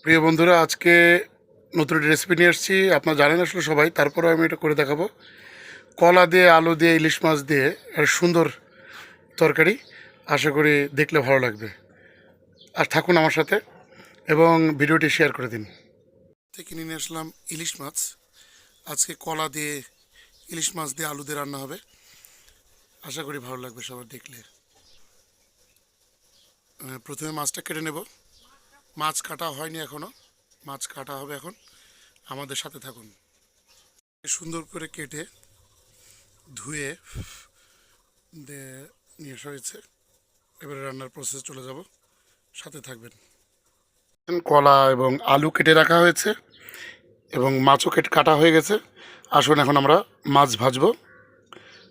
প্রিয় বন্ধুরা, আজকে নতুন রেসিপি নিয়ে এসেছি। আপনারা জানেন আসলে সবাই, তারপরেও আমি এটা করে দেখাবো। কলা দিয়ে, আলু দিয়ে, ইলিশ মাছ দিয়ে একটা সুন্দর তরকারি, আশা করি দেখলে ভালো লাগবে। আর থাকুন আমার সাথে এবং ভিডিওটি শেয়ার করে দিন। কিনে নিয়ে আসলাম ইলিশ মাছ। আজকে কলা দিয়ে, ইলিশ মাছ দিয়ে আলু দিয়ে রান্না হবে। আশা করি ভালো লাগবে সবার দেখলে। প্রথমে মাছটা কেটে নেব। মাছ কাটা হয়নি এখনও। মাছ কাটা হবে এখন। আমাদের সাথে থাকুন। সুন্দর করে কেটে ধুয়ে নিয়ে আসা হয়েছে। এবারে রান্নার প্রসেস চলে যাব। সাথে থাকবেন। কলা এবং আলু কেটে রাখা হয়েছে এবং মাছও কেটে, কাটা হয়ে গেছে। আসুন এখন আমরা মাছ ভাজবো।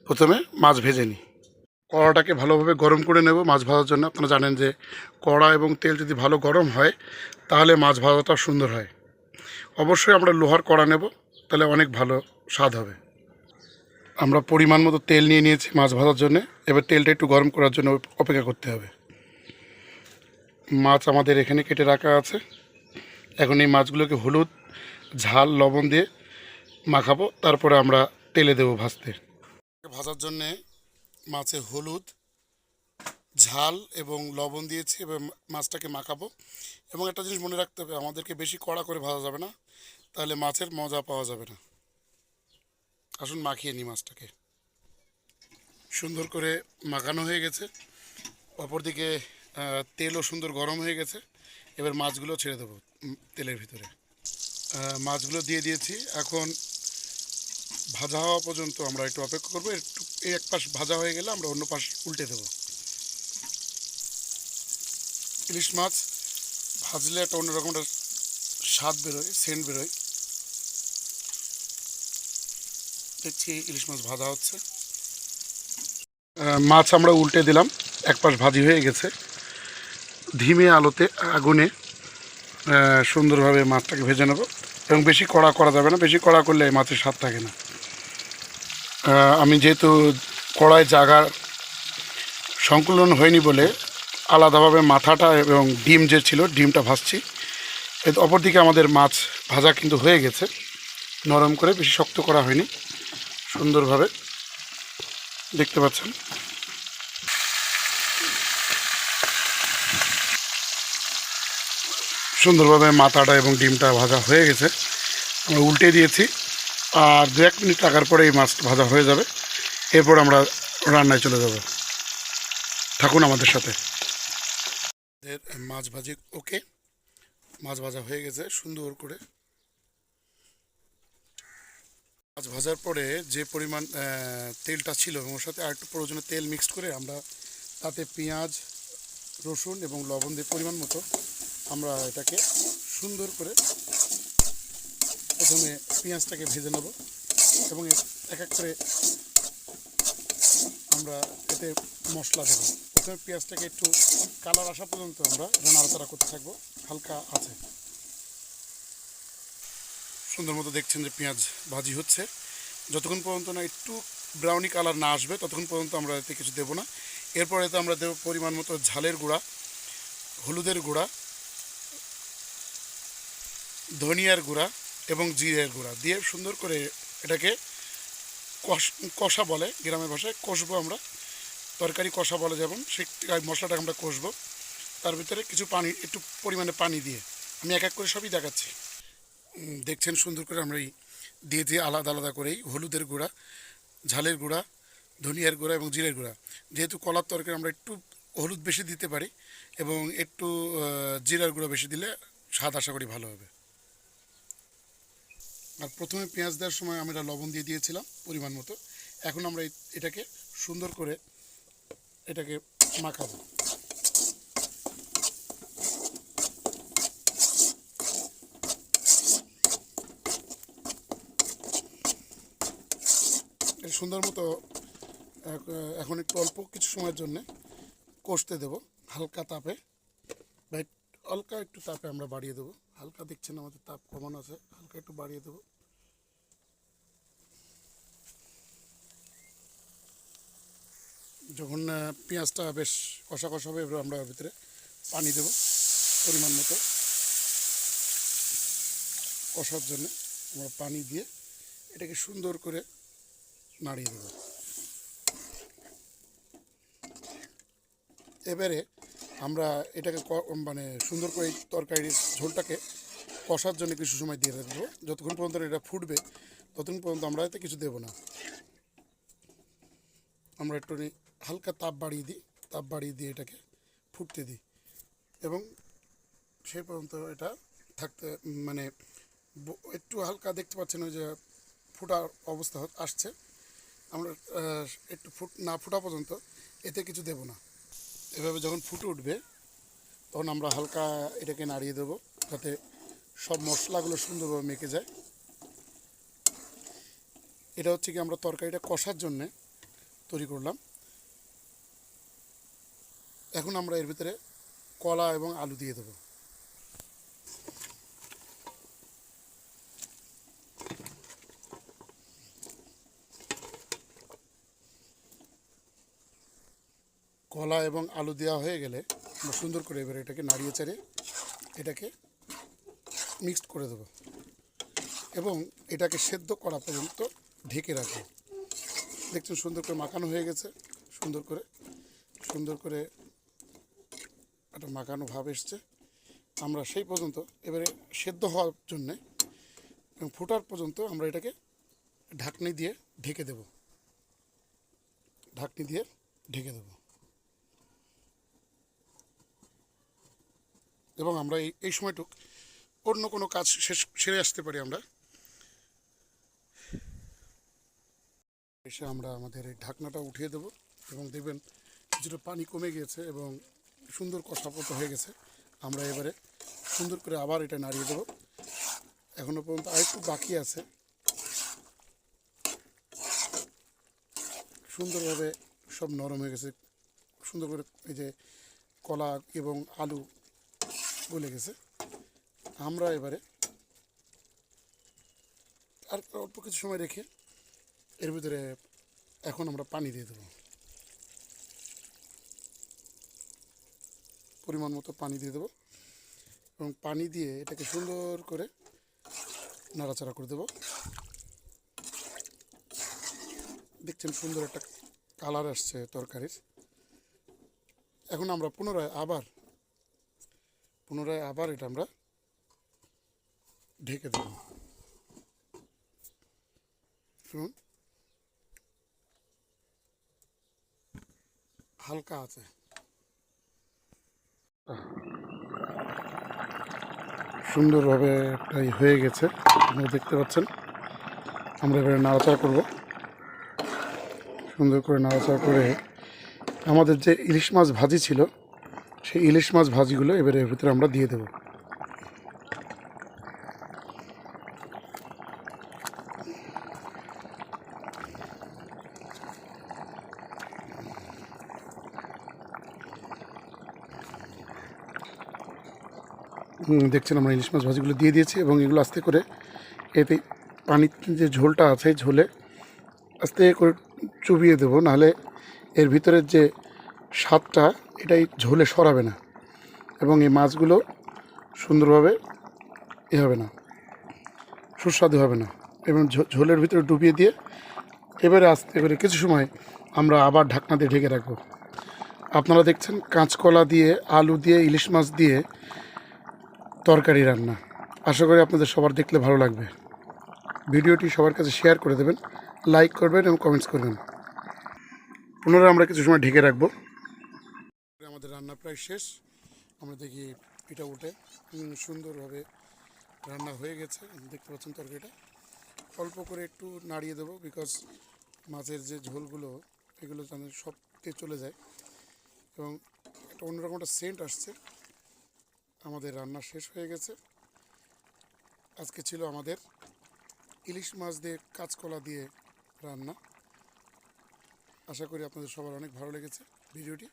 প্রথমে মাছ ভেজে নিই। কড়াটাকে ভালোভাবে গরম করে নেব মাছ ভাজার জন্য। আপনারা জানেন যে কড়া এবং তেল যদি ভালো গরম হয়, তাহলে মাছ ভাজাটা সুন্দর হয়। অবশ্যই আমরা লোহার কড়া নেব, তাহলে অনেক ভালো স্বাদ হবে। আমরা পরিমাণ মতো তেল নিয়ে নিয়েছি মাছ ভাজার জন্য। এবার তেলটা একটু গরম করার জন্য অপেক্ষা করতে হবে। মাছ আমাদের এখানে কেটে রাখা আছে। এখন এই মাছগুলোকে হলুদ, ঝাল, লবণ দিয়ে মাখাবো। তারপরে আমরা তেলে দেবো ভাজতে। ভাজার জন্যে মাছে হলুদ, ঝাল এবং লবণ দিয়েছি এবং মাছটাকে মাখাবো। এবং একটা জিনিস মনে রাখতে হবে, আমাদেরকে বেশি কড়া করে ভাজা যাবে না, তাহলে মাছের মজা পাওয়া যাবে না। আসুন, মাখিয়ে নিই মাছটাকে। সুন্দর করে মাখানো হয়ে গেছে। অপরদিকে তেলও সুন্দর গরম হয়ে গেছে। এবার মাছগুলো ছেড়ে দেবো তেলের ভিতরে। মাছগুলো দিয়ে দিয়েছি। এখন ভাজা হওয়া পর্যন্ত আমরা একটু অপেক্ষা করব। এই এক পাশ ভাজা হয়ে গেলে আমরা অন্য পাশ উল্টে দেবো। ইলিশ মাছ ভাজলে একটা অন্যরকম একটা স্বাদ বেরোয় সেন্ট বেরোয়। দেখছি ইলিশ মাছ ভাজা হচ্ছে। মাছ আমরা উল্টে দিলাম, এক পাশ ভাজি হয়ে গেছে। ধিমে আলোতে, আগুনে সুন্দরভাবে মাছটাকে ভেজে নেব। এবং বেশি কড়া করা যাবে না, বেশি কড়া করলে এই মাছের স্বাদ থাকে না। আমি যেহেতু কড়ায় জাগার সংকুলন হয়নি বলে আলাদাভাবে মাথাটা এবং ডিম যে ছিল, ডিমটা ভাজছি। অপরদিকে আমাদের মাছ ভাজা কিন্তু হয়ে গেছে। নরম করে, বেশি শক্ত করা হয়নি। সুন্দরভাবে দেখতে পাচ্ছেন। সুন্দরভাবে মাথাটা এবং ডিমটা ভাজা হয়ে গেছে। আমরা উল্টে দিয়েছি। আর দু এক মিনিট রাখার পরে এই মাছটা ভাজা হয়ে যাবে। এরপর আমরা রান্নায় চলে যাব। থাকুন আমাদের সাথে। মাছ ভাজি, ওকে। মাছ ভাজা হয়ে গেছে, সুন্দর করে। মাছ ভাজার পরে যে পরিমাণ তেলটা ছিল ওর সাথে আর একটু প্রয়োজনে তেল মিক্সড করে আমরা তাতে পেঁয়াজ, রসুন এবং লবণ দিয়ে পরিমাণ মতো আমরা এটাকে সুন্দর করে প্রথমে পেঁয়াজটাকে ভেজে নেব এবং এক এক করে আমরা এতে মশলা দেবো। প্রথমে পেঁয়াজটাকে একটু কালার আসা পর্যন্ত আমরা নাড়াচাড়া করতে থাকব। হালকা আছে। সুন্দর মতো দেখছেন যে পেঁয়াজ ভাজি হচ্ছে। যতক্ষণ পর্যন্ত না একটু ব্রাউনি কালার না আসবে, ততক্ষণ পর্যন্ত আমরা এতে কিছু দেবো না। এরপরে তো আমরা দেবো পরিমাণ মতো ঝালের গুঁড়া, হলুদের গুঁড়া, ধনিয়ার গুঁড়া এবং জিরের গুঁড়া দিয়ে সুন্দর করে এটাকে কষ, কষা বলে গ্রামের ভাষায়। কষবো আমরা। তরকারি কষা বলে যেমন, সেই মশলাটাকে আমরা কষবো। তার ভিতরে কিছু পানি, একটু পরিমাণে পানি দিয়ে আমি এক এক করে সবই দেখাচ্ছি। দেখছেন সুন্দর করে আমরা এই দিয়ে দিয়ে আলাদা আলাদা করেই হলুদের গুঁড়া, ঝালের গুঁড়া, ধনিয়ার গুঁড়া এবং জিরের গুঁড়া। যেহেতু কলার তরকারি আমরা একটু হলুদ বেশি দিতে পারি এবং একটু জিরার গুঁড়া বেশি দিলে স্বাদ আশা করি ভালো হবে। আর প্রথমে পেঁয়াজ দেওয়ার সময় আমরা লবণ দিয়ে দিয়েছিলাম পরিমাণ মতো। এখন আমরা এটাকে সুন্দর করে এটাকে মাখাবো। সুন্দর মতো এখন একটু অল্প কিছু সময়ের জন্য কষতে দেব হালকা তাপে। হালকা একটু তাপে আমরা বাড়িয়ে দেবো। হালকা দেখছেন আমাদের তাপ কমানো আছে, হালকা একটু বাড়িয়ে দেবো। যখন পেঁয়াজটা বেশ কষা কষা হবে, এবার আমরা ওর ভিতরে পানি দেবো পরিমাণ মতো। কষার জন্য আমরা পানি দিয়ে এটাকে সুন্দর করে নাড়িয়ে দেব। এবারে আমরা এটাকে মানে সুন্দর করে তরকারির ঝোলটাকে কষার জন্য কিছু সময় দিয়ে দেবো। যতক্ষণ পর্যন্ত এটা ফুটবে, ততক্ষণ পর্যন্ত আমরা এতে কিছু দেবো না। আমরা একটু হালকা তাপ বাড়িয়ে দিই, তাপ বাড়িয়ে দিয়ে এটাকে ফুটতে দিই। এবং সে পর্যন্ত এটা থাকতে মানে একটু হালকা দেখতে পাচ্ছেন ওই যে ফুটার অবস্থা আসছে। আমরা একটু ফুট, না ফুটা পর্যন্ত এতে কিছু দেব না। এভাবে যখন ফুটে উঠবে, তখন আমরা হালকা এটাকে নাড়িয়ে দেবো যাতে সব মশলাগুলো সুন্দরভাবে মেখে যায়। এটা হচ্ছে কি আমরা তরকারিটা কষার জন্যে তৈরি করলাম। এখন আমরা এর ভিতরে কলা এবং আলু দিয়ে দেবো। কলা এবং আলু দেওয়া হয়ে গেলে আমরা সুন্দর করে এবার এটাকে নাড়িয়ে চাড়িয়ে এটাকে মিক্সড করে দেবো এবং এটাকে সেদ্ধ করা পর্যন্ত ঢেকে রাখব। দেখছেন সুন্দর করে মাখানো হয়ে গেছে, সুন্দর করে সুন্দর করে একটা মাখানো ভাব এসছে। আমরা সেই পর্যন্ত এবারে সেদ্ধ হওয়ার জন্যে এবং ফোটার পর্যন্ত আমরা এটাকে ঢাকনি দিয়ে ঢেকে দেব। ঢাকনি দিয়ে ঢেকে দেব। এবং আমরা এই এই সময়টুক অন্য কোনো কাজ শেষ, সেরে আসতে পারি আমরা। এসে আমরা আমাদের এই ঢাকনাটা উঠিয়ে দেব এবং দেখবেন কিছুটা পানি কমে গিয়েছে এবং সুন্দর কষাপত হয়ে গেছে। আমরা এবারে সুন্দর করে আবার এটা নাড়িয়ে দেব। এখনও পর্যন্ত আরেকটু বাকি আছে। সুন্দরভাবে সব নরম হয়ে গেছে। সুন্দর করে এই যে কলা এবং আলু গলে গেছে। আমরা এবারে আর অল্প কিছু সময় রেখে এর ভিতরে এখন আমরা পানি দিয়ে দেবো। পরিমাণ মতো পানি দিয়ে দেবো এবং পানি দিয়ে এটাকে সুন্দর করে নাড়াচাড়া করে দেবো। দেখছেন সুন্দর একটা কালার আসছে তরকারির। এখন আমরা পুনরায় আবার পুনরায় আবার এটা আমরা ঢেকে দেব। শুনুন হালকা আছে। সুন্দরভাবে প্রায় হয়ে গেছে, আপনারা দেখতে পাচ্ছেন। আমরা এবারে নাড়াচাড়া করব। সুন্দর করে নাড়াচাড়া করে আমাদের যে ইলিশ মাছ ভাজি ছিল, সেই ইলিশ মাছ ভাজিগুলো এবারে ভিতরে আমরা দিয়ে দেবো। দেখছেন আমরা ইলিশ মাছ ভাজিগুলো দিয়ে দিয়েছি এবং এগুলো আস্তে করে এতে পানির যে ঝোলটা আছে ঝোলে আস্তে করে চুবিয়ে দেবো, নাহলে এর ভিতরের যে স্বাদটা, এটাই ঝোলে সরাবে না এবং এই মাছগুলো সুন্দরভাবে এ হবে না, সুস্বাদু হবে না এবং ঝোলের ভিতরে ডুবিয়ে দিয়ে এবারে আস্তে করে কিছু সময় আমরা আবার ঢাকনা দিয়ে ঢেকে রাখব। আপনারা দেখছেন কাঁচকলা দিয়ে, আলু দিয়ে, ইলিশ মাছ দিয়ে তরকারি রান্না। আশা করি আপনাদের সবার দেখলে ভালো লাগবে। ভিডিওটি সবার কাছে শেয়ার করে দেবেন লাইক করবেন এবং কমেন্টস করবেন পুনরায় আমরা কিছু সময় ঢেকে রাখব। আমাদের রান্না প্রায় শেষ। আমরা দেখি এটা উঠে সুন্দরভাবে রান্না হয়ে গেছে। দেখতে পাচ্ছেন তরকারিটা। অল্প করে একটু নাড়িয়ে দেবো বিকজ মাছের যে ঝোলগুলো, এগুলো যেন সবতে চলে যায়। এবং একটা অন্যরকম একটা সেন্ট আসছে। আমাদের রান্না শেষ হয়ে গেছে। আজকে ছিল আমাদের ইলিশ মাছ দিয়ে কাঁচকলা দিয়ে রান্না। আশা করি আপনাদের সবার অনেক ভালো লেগেছে ভিডিওটি।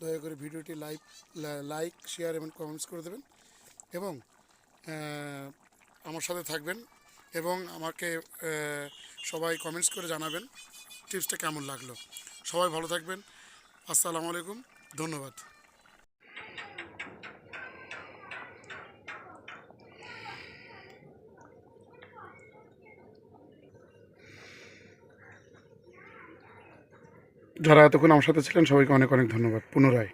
দয়া করে ভিডিওটি লাইক লাইক, শেয়ার এবং কমেন্টস করে দেবেন এবং আমার সাথে থাকবেন এবং আমাকে সবাই কমেন্টস করে জানাবেন টিপসটা কেমন লাগল। সবাই ভালো থাকবেন। আসসালামু আলাইকুম। ধন্যবাদ। যারা এতক্ষণ আমার সাথে ছিলেন সবাইকে অনেক অনেক ধন্যবাদ। পুনরায়।